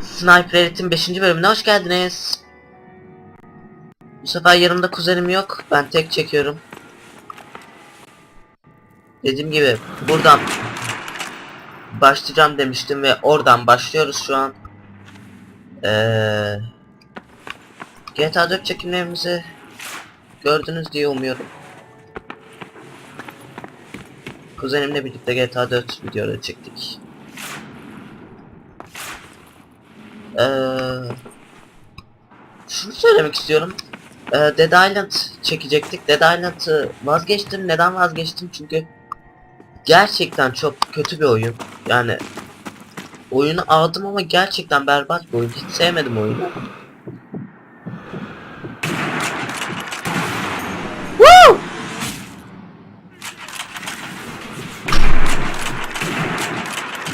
Sniper Elite'in 5. bölümüne hoş geldiniz. Bu sefer yanımda kuzenim yok. Ben tek çekiyorum. Dediğim gibi buradan başlayacağım demiştim ve oradan başlıyoruz şu an. Ee, GTA 4 çekimlerimizi gördünüz diye umuyorum. Kuzenimle birlikte GTA 4 videoları çektik. Ee, şunu söylemek istiyorum. Ee, Dead Island çekecektik. Dead Island'ı vazgeçtim. Neden vazgeçtim? Çünkü gerçekten çok kötü bir oyun. Yani oyunu aldım ama gerçekten berbat bir oyun. Hiç sevmedim oyunu.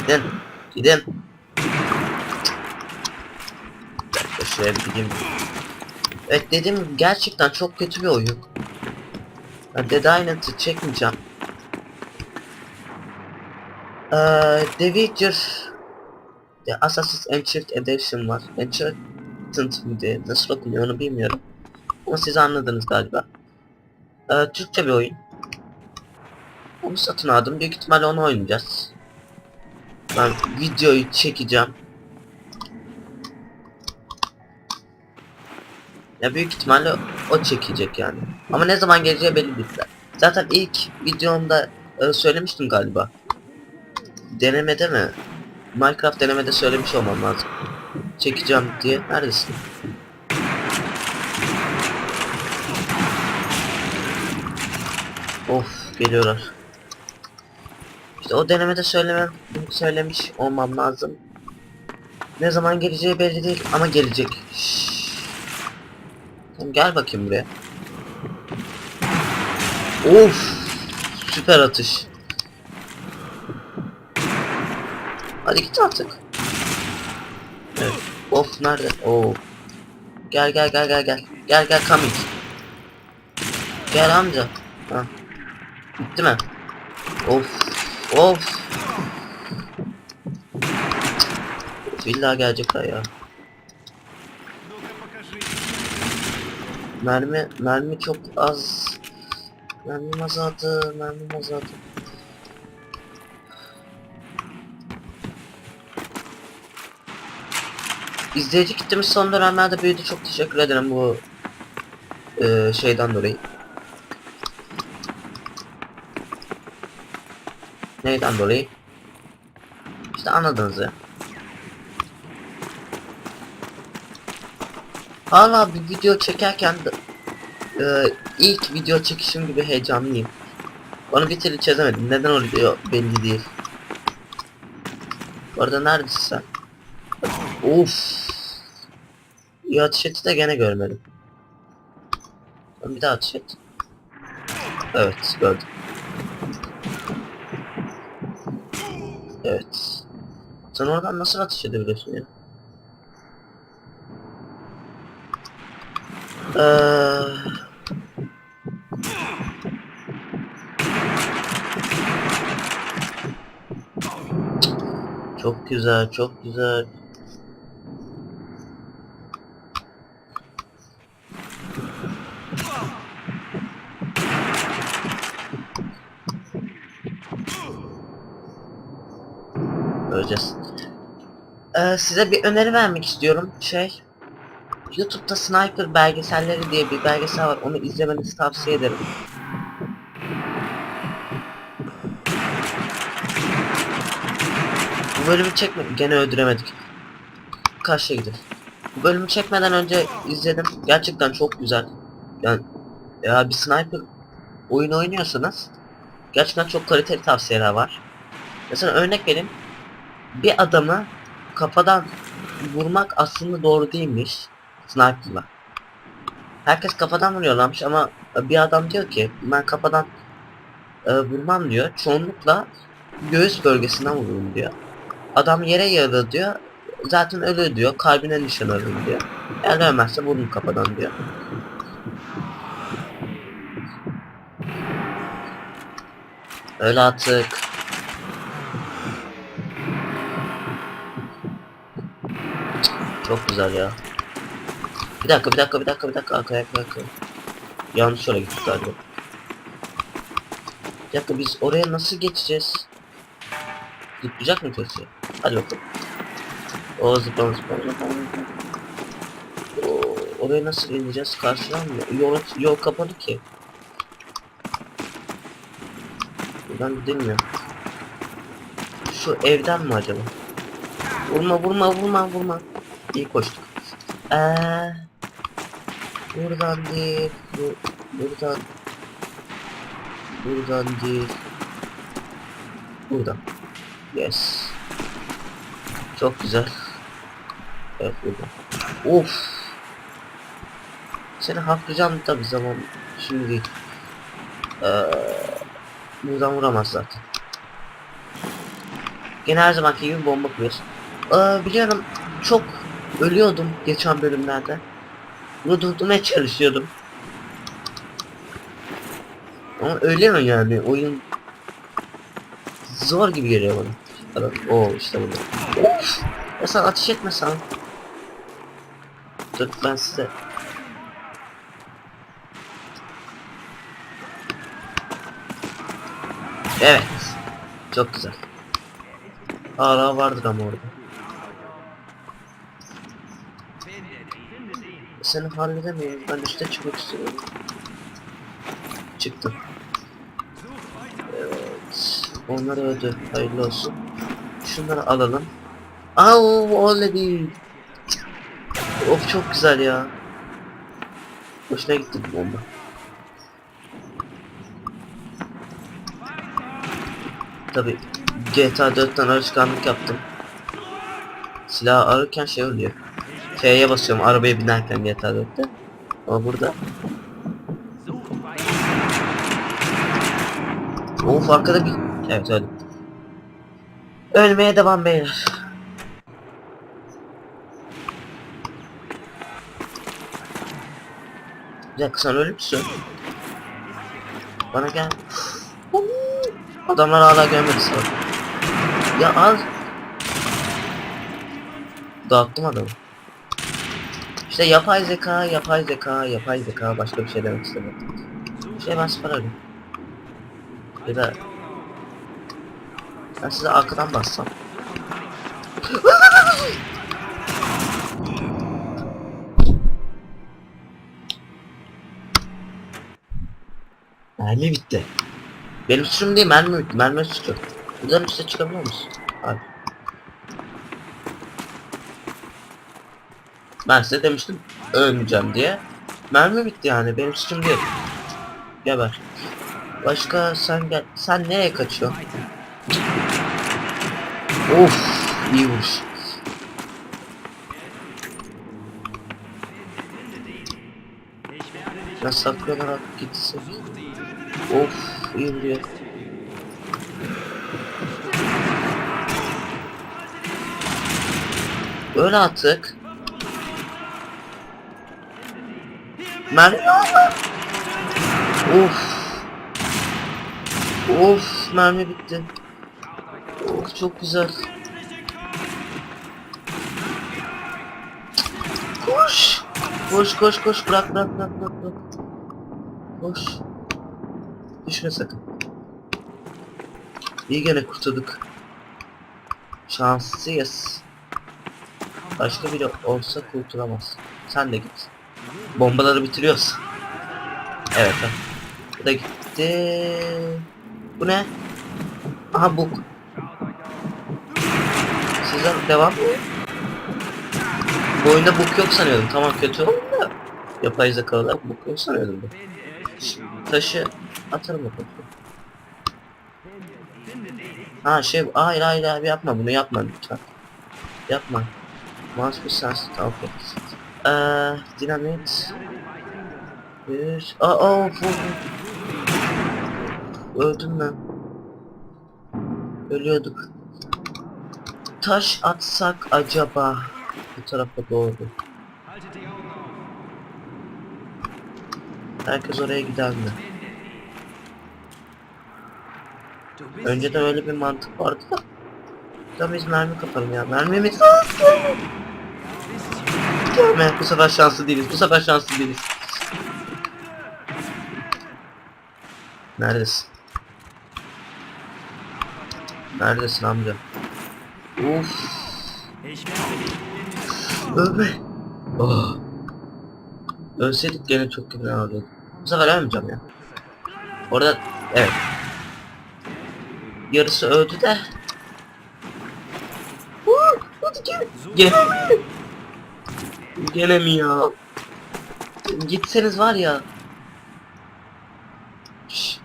Gidin. Gidin. Bir dakika şuraya bir. Evet gibi gerçekten çok kötü bir oyun. Ben Dead Island'ı çekmeyeceğim. Ee, The Witcher The Assassin's Ancient Edition var. Ancient mi diye nasıl okunuyor onu bilmiyorum. Ama siz anladınız galiba. Ee, Türkçe bir oyun. Onu satın aldım. Büyük ihtimalle onu oynayacağız. Ben videoyu çekeceğim. Ya büyük ihtimalle o çekecek yani. Ama ne zaman geleceği belli değil. Zaten ilk videomda e, söylemiştim galiba. Denemede mi? Minecraft denemede söylemiş olmam lazım. Çekeceğim diye. Neredesin? Of geliyorlar. İşte o denemede söylemem, söylemiş olmam lazım. Ne zaman geleceği belli değil ama gelecek. Şşş. Tamam, gel bakayım buraya. Of! Süper atış. Hadi git artık. Evet. Of nerede? Oo. Gel gel gel gel gel. Gel gel coming. Gel amca. Ha. Bitti mi? Of. Of. İlla gelecekler ya. Mermi, mermi çok az. Mermi azaldı, mermi azaldı. İzleyici kitlemiz son dönemlerde büyüdü. Çok teşekkür ederim bu eee, şeyden dolayı. Neyden dolayı? İşte anladınız ya. Hala bir video çekerken de, eee, ilk video çekişim gibi heyecanlıyım. Onu bir türlü çözemedim. Neden oluyor belli değil. Bu arada neredesin sen? Of. Ya ateş de gene görmedim. Ben bir daha ateş et. Evet gördüm. Evet. Sen oradan nasıl ateş edebiliyorsun ya? Eee... Çok güzel, çok güzel. Öleceğiz. Ee, size bir öneri vermek istiyorum. Şey, YouTube'da Sniper belgeselleri diye bir belgesel var. Onu izlemenizi tavsiye ederim. Bu bölümü çekme gene öldüremedik. Karşıya gidelim. Bu bölümü çekmeden önce izledim. Gerçekten çok güzel. Yani ya bir sniper oyun oynuyorsanız gerçekten çok kaliteli tavsiyeler var. Mesela örnek vereyim. Bir adamı kafadan vurmak aslında doğru değilmiş. Sniper'la. Herkes kafadan vuruyorlarmış ama bir adam diyor ki ben kafadan e, vurmam diyor. Çoğunlukla göğüs bölgesinden vururum diyor. Adam yere yarılır diyor. Zaten ölür diyor. Kalbine nişan alır diyor. Eğer ölmezse vurun kafadan diyor. Öyle artık. Çok güzel ya. Bir dakika bir dakika bir dakika bir dakika arkaya arkaya arkaya. Yanlış yola gittik galiba. Bir dakika biz oraya nasıl geçeceğiz? Zıplayacak mı kötü? Hadi bakalım. O zıplama zıplama zıplama. Oraya nasıl ineceğiz? Karşıdan mı? Yol, yol kapalı ki. Buradan gidilmiyor. Şu evden mi acaba? Vurma vurma vurma vurma. İyi koştuk. Eee buradan değil. Bu, buradan. Buradan değil. Buradan. Yes. Çok güzel. Evet buradan. Of. Seni haklayacağım tabi zaman. Şimdi. Ee, buradan vuramaz zaten. Gene her zamanki gibi bomba kuruyoruz. Ee, biliyorum çok ölüyordum geçen bölümlerde. Bunu durdurmaya çalışıyordum. Ama ölüyorum yani oyun zor gibi geliyor bana. Evet, o işte burada. Of! Ya sen ateş etmesen. Dur ben size Evet. Çok güzel. Hala vardır ama orada. Seni halledemiyoruz. Ben üste çıkmak istiyorum. Çıktım. Evet. Onlar öldü. Hayırlı olsun. Şunları alalım. Au değil. Of çok güzel ya. Hoşuna gitti bu bomba. Tabi GTA 4'ten alışkanlık yaptım. Silah alırken şey oluyor. F'ye basıyorum arabaya binerken GTA 4'te. Ama burada. Of arkada bir... Evet öldüm. Ölmeye devam beyler. Bir dakika sen ölür müsün? Bana gel. Adamlar hala gelmedi sana. Ya az. Dağıttım adamı. İşte yapay zeka, yapay zeka, yapay zeka başka bir şey demek istemedim. Şey ben sıfır arıyorum. Ya ben size arkadan bassam. Mermi bitti. Benim suçum değil mermi bitti. Mermi suçu. Buradan üstte çıkabiliyor musun? Abi. Ben size demiştim ölmeyeceğim diye. Mermi bitti yani benim suçum değil. Geber. Başka sen gel. Sen nereye kaçıyorsun? Of iyi vuruş. Ben saklanarak gitsin. Of iyi vuruyor. Öyle attık. Mermi Of. Of mermi bitti. Of çok güzel. Koş. Koş koş koş bırak bırak bırak bırak. bırak. Koş. Düşme sakın. İyi gene kurtulduk. Şanslıyız. Başka biri olsa kurtulamaz. Sen de git. Bombaları bitiriyoruz. Evet. ha. Bu da gitti. Bu ne? Aha bu. Sizden devam. Bu oyunda bug yok sanıyordum. Tamam kötü oldu da. Yapay zekalar bug yok sanıyordum. Ş- Taşı atarım bakalım. Ha şey hayır hayır abi yapma bunu yapma lütfen. Yapma. Mouse bir sensitive tamam. Eee dinamit. Bir. Aa aa of. Öldüm ben. Ölüyorduk. Taş atsak acaba bu tarafa doğru. Herkes oraya gider mi? Önceden öyle bir mantık vardı da. Ya biz mermi kapalım ya. Mermimiz Gelme. Bu sefer şanslı değiliz. Bu sefer şanslı değiliz. Neredesin? Neredesin amca? Uf. Ölme. Oh. Ölseydik gene çok kötü olurdu. Bu sefer ölmeyeceğim ya. Orada evet. Yarısı öldü de. Gel. Ya? Gitseniz var ya. Şşş.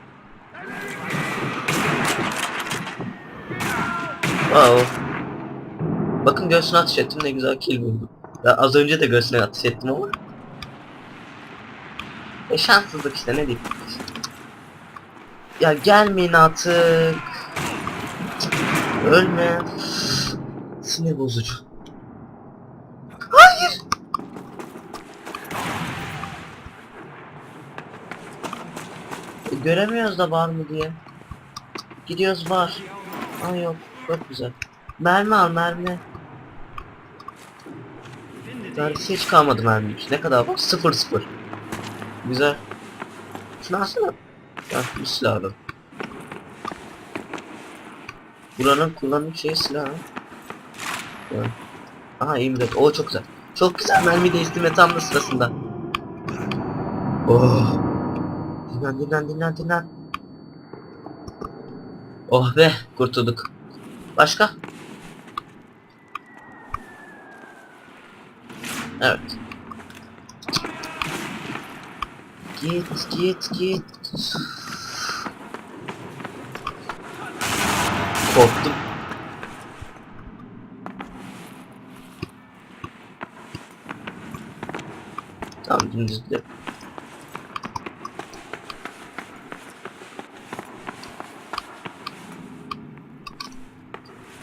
Wow. Bakın göğsüne ateş ettim ne güzel kill buldum. Ya az önce de göğsüne ateş ettim ama. E şanssızlık işte ne diyeyim. Ya gelmeyin artık. Ölme. Sinir bozucu. Hayır. E, göremiyoruz da var mı diye. Gidiyoruz var. Aa yok. Çok güzel. Mermi al mermi. Neredeyse hiç kalmadı mermi. Ne kadar var? Sıfır sıfır. Güzel. Şunu alsana. Ya bir silah. Buranın kullanım şeyi silah. Ya. Aha iyi mi? O çok güzel. Çok güzel mermi değiştirme tam da sırasında. Oh. Dinlen dinlen dinlen dinlen. Oh be kurtulduk. Başka? Evet. Git git git. Korktum. Tamam dümdüz gidelim.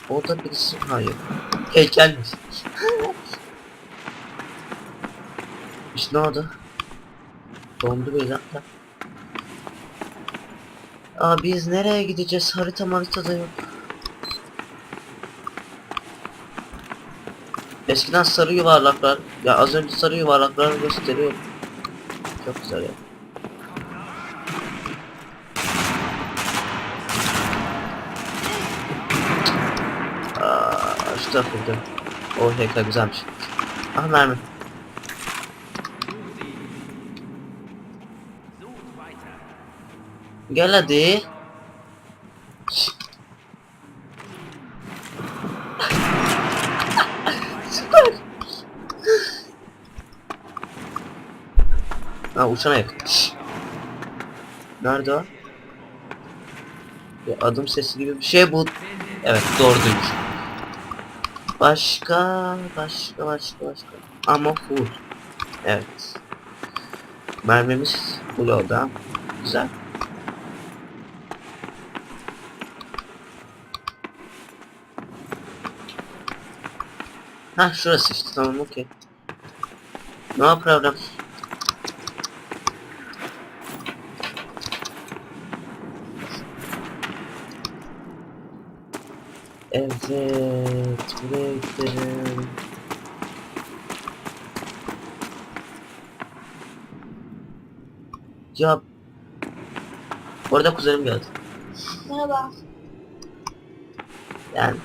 Orada birisi hayır. Heykelmiş. İşte ne oldu? Dondu bir dakika. Aa biz nereye gideceğiz? Harita haritada yok. Eskiden sarı yuvarlaklar, ya az önce sarı yuvarlaklar gösteriyor. Çok güzel ya. Aa, şu tarafta. O heykel güzelmiş. Ah mermi. Gel hadi. Süper. Ha uçana. Şşt. Nerede o? Bir adım sesi gibi bir şey bu. Evet doğruymuş. Başka, başka, başka, başka. Ama full. Evet. Mermimiz full oldu. Güzel. Ha şurası işte tamam okey. No problem. Evet, buraya gidelim. Ya Orada kuzenim geldi. Merhaba. Yani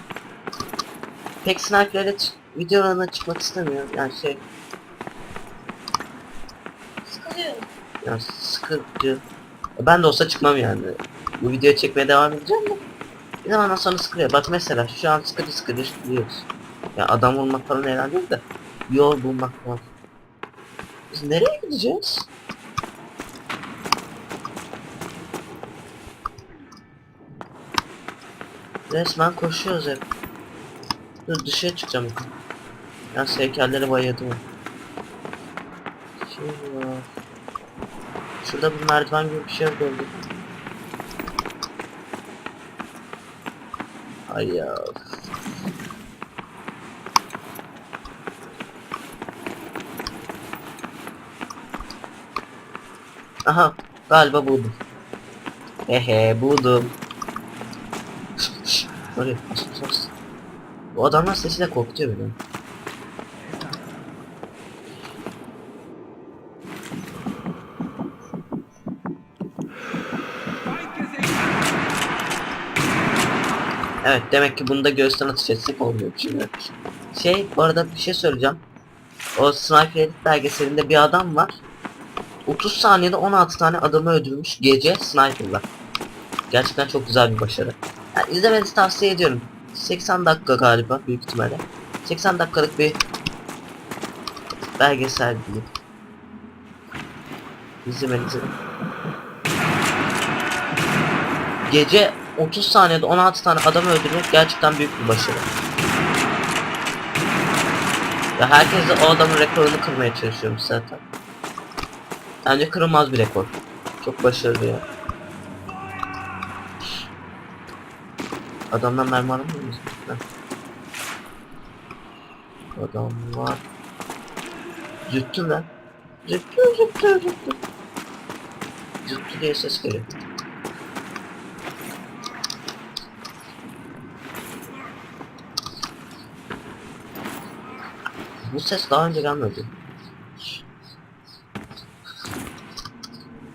pek sniper'le ç- videolarına çıkmak istemiyorum. Yani şey, Sıkılıyorum. yani sıkıcı. Ben de olsa çıkmam yani. Bu videoyu çekmeye devam edeceğim de. Bir zamandan sonra sıkılıyor. Bak mesela şu an sıkıcı sıkıcı diyoruz. Ya adam vurmak falan eğlenceli de. Yol bulmak falan. Biz nereye gideceğiz? Resmen koşuyoruz hep. Dur dışarı çıkacağım. Ya heykelleri bayıldım. Şey var. Şurada bir merdiven gibi bir şey gördüm. Ay ya. Aha galiba buldum. Ehe buldum. Oraya. Bu adamlar sesiyle korkutuyor beni. Evet demek ki bunda göğüsten atış etsek olmuyor şimdi. Şey bu arada bir şey söyleyeceğim. O Sniper Elite belgeselinde bir adam var. 30 saniyede 16 tane adamı öldürmüş gece sniper'la. Gerçekten çok güzel bir başarı. Yani izlemenizi tavsiye ediyorum. 80 dakika galiba büyük ihtimalle. 80 dakikalık bir belgesel diyeyim. İzlemenizi. Gece 30 saniyede 16 tane adam öldürmek gerçekten büyük bir başarı. Ya herkes de o adamın rekorunu kırmaya çalışıyormuş zaten. Bence kırılmaz bir rekor. Çok başarılı ya. Adamdan mermi muyuz? Heh. Adam var. Züttü lan. Züttü züttü züttü. Züttü diye ses geliyor. Bu ses daha önce gelmedi.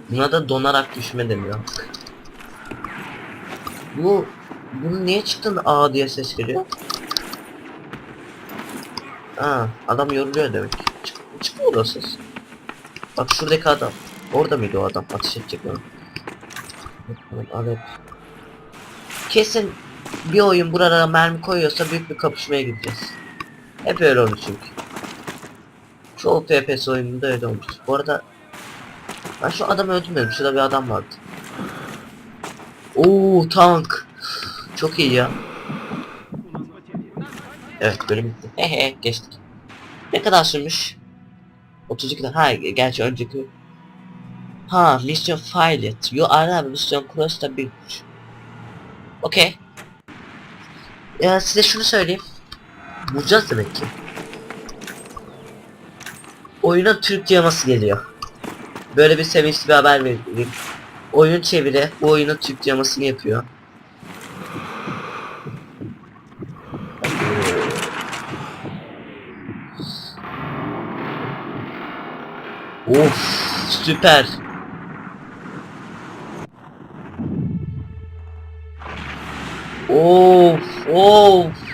Buna da donarak düşme deniyor. Bu bunu niye çıktın A diye ses geliyor? Aa, adam yoruluyor demek. Çık, çıkmıyor o ses. Bak şuradaki adam. Orada mıydı o adam? Ateş edecek onu. Evet. Kesin bir oyun buralara mermi koyuyorsa büyük bir kapışmaya gideceğiz. Hep öyle olur çünkü. Çoğu FPS oyununda öyle olmuştur. Bu arada ben şu adamı öldürmedim. Şurada bir adam vardı. Oo tank. Çok iyi ya. Evet bölüm bitti. Hehe geçtik. Ne kadar sürmüş? 32 dakika. Ha gerçi önceki. Ha mission failed. You are mission cross the bridge. Okey. Ya size şunu söyleyeyim. Bulacağız demek ki. Oyuna Türk yaması geliyor. Böyle bir sevinçli bir haber vereyim. Oyun çeviri bu oyunun Türk yamasını yapıyor. Of süper. Of of.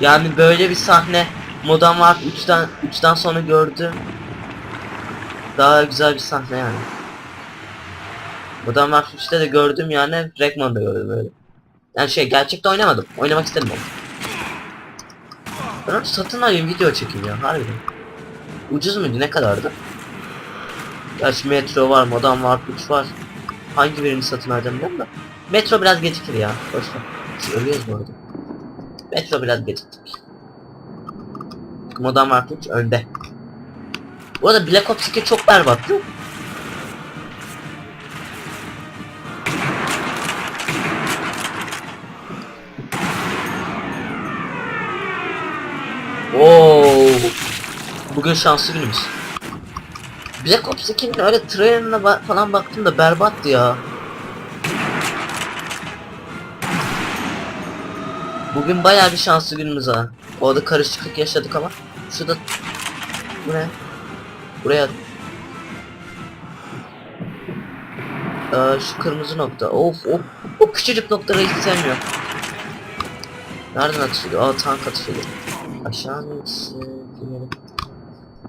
Yani böyle bir sahne Modern Warfare 3'ten 3'ten sonra gördüm. Daha güzel bir sahne yani. Modern Warfare 3'te de gördüm yani Rekman'da gördüm öyle. Yani şey gerçekte oynamadım. Oynamak istedim onu. Ben onu satın alayım video çekeyim ya harbiden. Ucuz muydu ne kadardı? Gerçi Metro var, Modern Warfare 3 var. Hangi birini satın alacağım bilmiyorum da. Metro biraz gecikir ya. Boşver. Ölüyoruz bu arada. Metro biraz geciktik. Modern Warfare 3 önde. Bu arada Black Ops 2 çok berbattı. Oo. Bugün şanslı günümüz. Black Ops 2'nin öyle trailerına ba- falan baktım da berbattı ya. Bugün bayağı bir şanslı günümüz ha. Orada karışıklık yaşadık ama. Şurada... Bu ne? Buraya... Ee, şu kırmızı nokta. Of o, o küçücük noktaları hiç sevmiyorum. Nereden atış ediyor? Aa tank atış ediyor. Aşağı mı.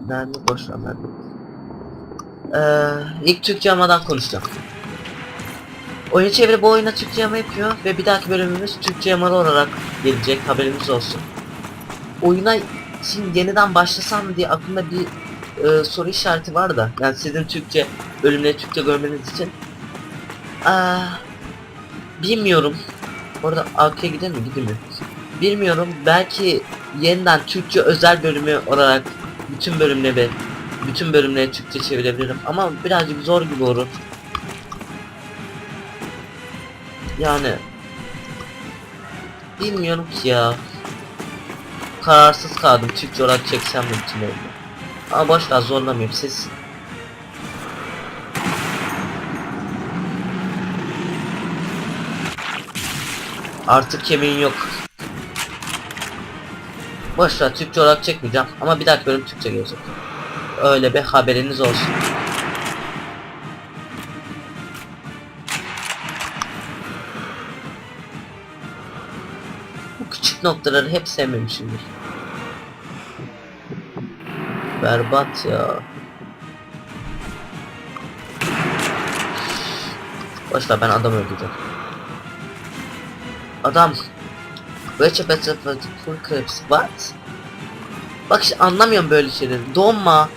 Mermi boş ver mermi. Ee, ilk Türkçe yamadan konuşacağım. Oyun çeviri bu oyuna Türkçe yama yapıyor ve bir dahaki bölümümüz Türkçe yamalı olarak gelecek haberiniz olsun. Oyuna şimdi yeniden başlasam mı diye aklımda bir e, soru işareti var da yani sizin Türkçe bölümleri Türkçe görmeniz için. Aa, bilmiyorum. Orada AK'ye gider mi? Gidemiyor. Bilmiyorum. Belki yeniden Türkçe özel bölümü olarak bütün bölümleri bütün bölümleri Türkçe çevirebilirim ama birazcık zor gibi olur. Yani bilmiyorum ki ya. Kararsız kaldım. Türkçe olarak çeksem mi bütün bölümü. Ama boş ver zorlamayayım siz. Artık kemiğin yok. Boş ver Türkçe olarak çekmeyeceğim ama bir dahaki bölüm Türkçe gelecek. Öyle bir haberiniz olsun. Küçük noktaları hep sevmemişimdir. Berbat ya. Boşver ben adam öldüreceğim. Adam. Which the full clips? What? Bak işte anlamıyorum böyle şeyleri. Donma.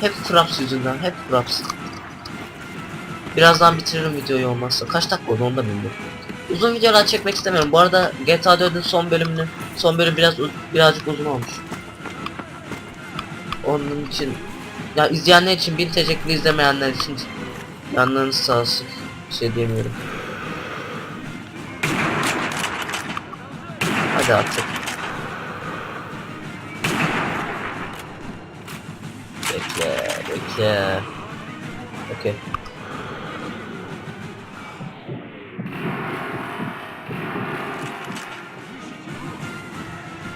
Hep Fraps yüzünden. Hep Fraps. Birazdan bitiririm videoyu olmazsa. Kaç dakika oldu onu da bilmiyorum. Uzun videolar çekmek istemiyorum. Bu arada GTA 4'ün son bölümünü son bölüm biraz birazcık uzun olmuş. Onun için ya izleyenler için bin teşekkür izlemeyenler için yanlarınız sağ olsun. Bir şey diyemiyorum. Hadi artık. Bekle, bekle. Okey.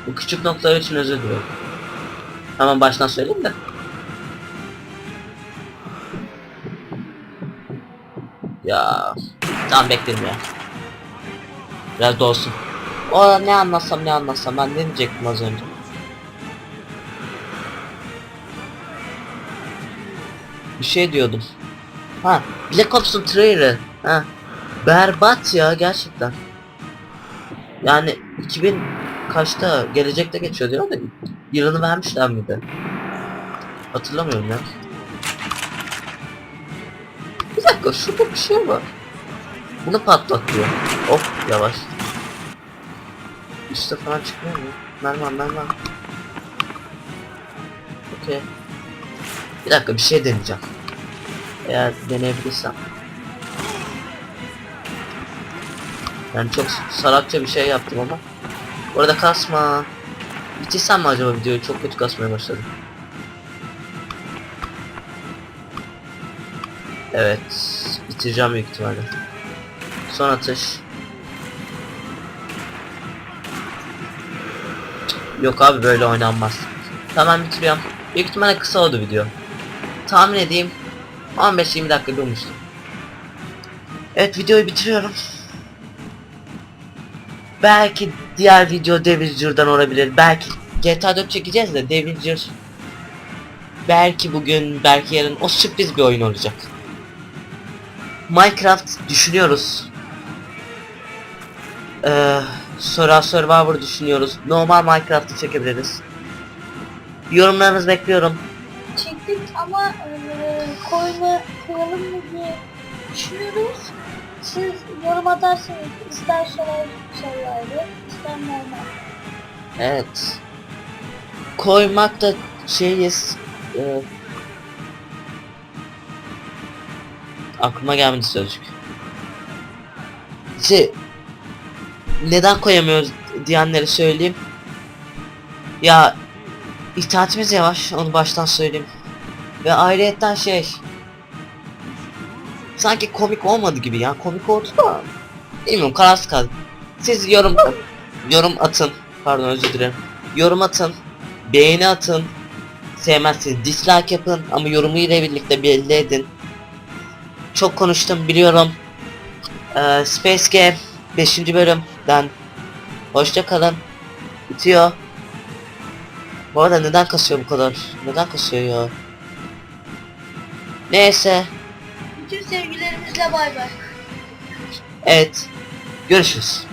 Bu küçük noktalar için özür diliyorum. Hemen baştan söyleyeyim de. Ya tamam bekledim ya. Biraz dolsun. O ne anlatsam ne anlatsam ben ne diyecektim az önce. Bir şey diyordum. Ha Black Ops'un trailer'ı. Ha. Berbat ya gerçekten. Yani 2000 kaçta gelecekte geçiyor diyor da yılını vermişler miydi? Hatırlamıyorum ya. Bir dakika şurada bir şey var. Bunu patlatıyor. Hop yavaş. Üste falan çıkmıyor mu? Merman merman. Okey. Bir dakika bir şey deneyeceğim. Eğer deneyebilirsem. Yani çok salakça bir şey yaptım ama. Orada kasma. Bitirsem mi acaba videoyu? Çok kötü kasmaya başladım. Evet. Bitireceğim büyük ihtimalle. Son atış. Yok abi böyle oynanmaz. Tamam bitiriyorum. Büyük ihtimalle kısa oldu video. Tahmin edeyim 15-20 dakika durmuştum. Evet videoyu bitiriyorum. Belki diğer video Deviljur'dan olabilir. Belki GTA 4 çekeceğiz de Deviljur belki bugün belki yarın o sürpriz bir oyun olacak. Minecraft düşünüyoruz. Ee, Sora Survivor düşünüyoruz. Normal Minecraft'ı çekebiliriz. Yorumlarınızı bekliyorum. Çektik ama e, koyma, koyalım mı diye düşünüyoruz. Siz yorum atarsanız ister Survivor Survivor, ister normal. Evet. Koymak da şeyiz. E, aklıma gelmedi sözcük. Şey, neden koyamıyoruz diyenleri söyleyeyim. Ya itaatimiz yavaş onu baştan söyleyeyim. Ve ayrıyetten şey sanki komik olmadı gibi ya. Komik oldu da. Bilmiyorum kararsız kaldım. Siz yorum yorum atın. Pardon özür dilerim. Yorum atın beğeni atın. Sevmezseniz dislike yapın ama yorumu ile birlikte belli edin. Çok konuştum biliyorum. Ee, Space Game 5. bölümden. Hoşça kalın. Bitiyor. Bu arada neden kasıyor bu kadar? Neden kasıyor ya? Neyse sevgilerimizle bay bay. evet görüşürüz